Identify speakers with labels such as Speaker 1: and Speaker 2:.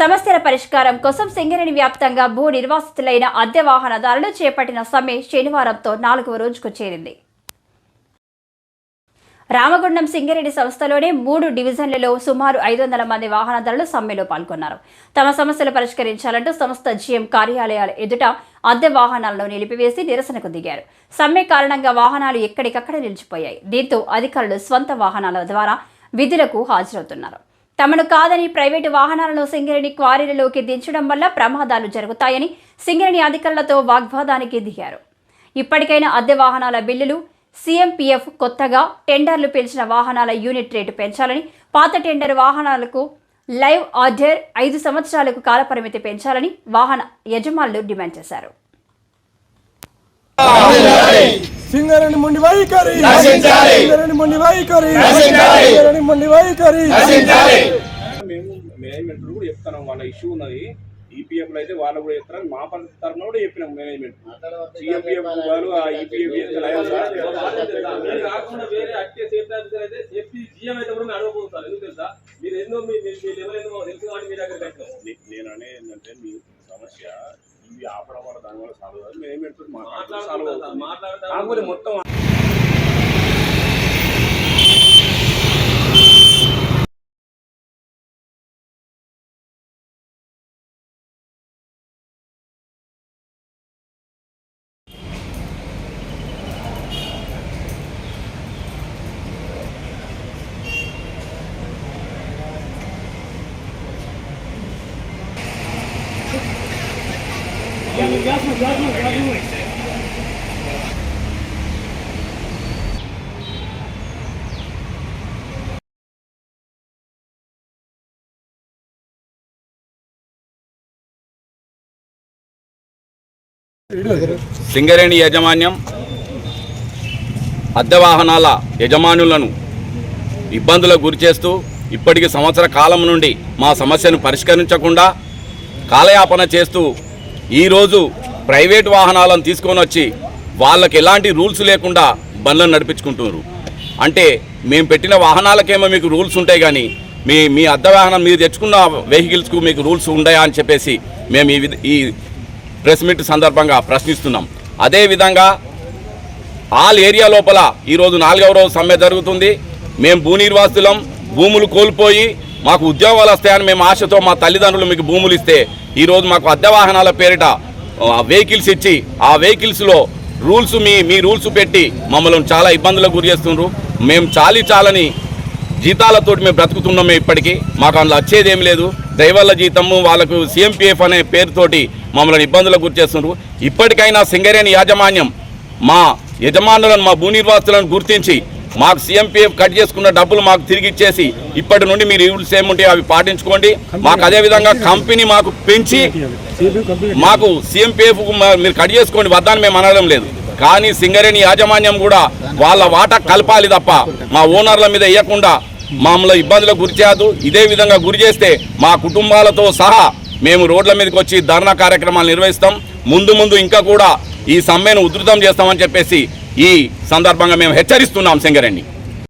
Speaker 1: సమస్యల పరిష్కారం కోసం సింగరేణి వ్యాప్తంగా భూ నిర్వాసితులైన అద్దె వాహనదారులు చేపట్టిన సమ్మె శనివారంతో నాలుగవ రోజుకు చేరింది. రామగుండం సింగరేణి సంస్థలోనే మూడు డివిజన్లలో సుమారు ఐదు వందల మంది వాహనదారులు సమ్మెలో పాల్గొన్నారు. తమ సమస్యలు పరిష్కరించాలంటూ సంస్థ జీఎం కార్యాలయాల ఎదుట అద్దె వాహనాలను నిలిపివేసి నిరసనకు దిగారు. సమ్మె కారణంగా వాహనాలు ఎక్కడికక్కడ నిలిచిపోయాయి. దీంతో అధికారులు స్వంత వాహనాల ద్వారా విధులకు హాజరవుతున్నారు. తమను కాదని ప్రైవేటు వాహనాలను సింగరేణి క్వారీలలోకి దించడం వల్ల ప్రమాదాలు జరుగుతాయని సింగరేణి అధికారులతో వాగ్వాదానికి దిగారు. ఇప్పటికైనా అద్దె వాహనాల బిల్లులు సీఎంపీఎఫ్ కొత్తగా టెండర్లు పిలిచిన వాహనాల యూనిట్ రేటు పెంచాలని పాత టెండర్ వాహనాలకు లైవ్ ఆర్డర్ ఐదు సంవత్సరాలకు కాలపరిమితి పెంచాలని వాహన యజమానులు డిమాండ్ చేశారు.
Speaker 2: సింగరేణి మొండి వైఖరి. సింగరేణి మొండి వైఖరి. సింగరేణి మొండి వైఖరి.
Speaker 3: మేము మేనేజ్మెంట్ కూడా చెప్తున్నాం. వాళ్ళ ఇష్యూ ఉన్నది. ఈపీఎఫ్ అయితే వాళ్ళు కూడా చెప్తారు మా తరఫున కూడా చెప్పినాం మేనేజ్మెంట్. సిఎంపీఎఫ్ వాళ్ళు ఆ ఈపీఎఫ్ కాకపోతే మొత్తం
Speaker 4: సింగరేణి యాజమాన్యం అద్దె వాహనాల యజమానులను ఇబ్బందులకు గురిచేస్తూ ఇప్పటికి సంవత్సర కాలం నుండి మా సమస్యను పరిష్కరించకుండా కాలయాపన చేస్తూ ఈరోజు ప్రైవేట్ వాహనాలను తీసుకొని వచ్చి వాళ్ళకి ఎలాంటి రూల్స్ లేకుండా బండ్లను నడిపించుకుంటున్నారు. అంటే మేము పెట్టిన వాహనాలకేమో మీకు రూల్స్ ఉంటాయి కానీ మీ మీ అద్దె వాహనం మీరు తెచ్చుకున్న వెహికల్స్కు మీకు రూల్స్ ఉన్నాయా అని చెప్పేసి మేము ఈ ఈ ప్రెస్ మీట్ సందర్భంగా ప్రశ్నిస్తున్నాం. అదేవిధంగా ఆల్ ఏరియా లోపల ఈరోజు నాలుగవ రోజు సమ్మె జరుగుతుంది. మేము భూ నిర్వాసులం భూములు కోల్పోయి మాకు ఉద్యోగాలు వస్తాయని మేము ఆశతో మా తల్లిదండ్రులు మీకు భూములు ఇస్తే ఈరోజు మాకు అద్దె వాహనాల పేరిట వెహికల్స్ ఇచ్చి ఆ వెహికల్స్లో రూల్స్ మీ మీ రూల్స్ పెట్టి మమ్మల్ని చాలా ఇబ్బందులకు గురి చేస్తున్నారు మేము చాలి చాలని జీతాలతోటి మేము బ్రతుకుతున్నామే ఇప్పటికీ. మాకు అందులో వచ్చేది లేదు. డ్రైవర్ల జీతము వాళ్ళకు సీఎంపీఎఫ్ అనే పేరుతోటి మమ్మల్ని ఇబ్బందులకు గురి చేస్తున్నారు. ఇప్పటికైనా సింగరేణి యాజమాన్యం మా యజమానులను మా భూ నిర్వాసులను గుర్తించి మాకు సీఎంపీఎఫ్ కట్ చేసుకున్న డబ్బులు మాకు తిరిగి ఇచ్చేసి ఇప్పటి నుండి మీరు రూల్స్ ఏముంటే అవి పాటించుకోండి. మాకు అదేవిధంగా కంపెనీ మాకు పెంచి మాకు సీఎంపీఎఫ్ మీరు కట్ చేసుకోండి. వద్దని మేము అనడం లేదు. కానీ సింగరేణి యాజమాన్యం కూడా వాళ్ళ వాటా కలపాలి తప్ప మా ఓనర్ల మీద వేయకుండా మమ్మల్ని ఇబ్బందులకు గురి చేయదు ఇదే విధంగా గురి చేస్తే మా కుటుంబాలతో సహా మేము రోడ్ల మీదకి వచ్చి ధర్నా కార్యక్రమాలు నిర్వహిస్తాం. ముందు ముందు ఇంకా కూడా ఈ సమ్మెను ఉధృతం చేస్తామని చెప్పేసి ఈ సందర్భంగా మేము హెచ్చరిస్తున్నాం సింగరేణి.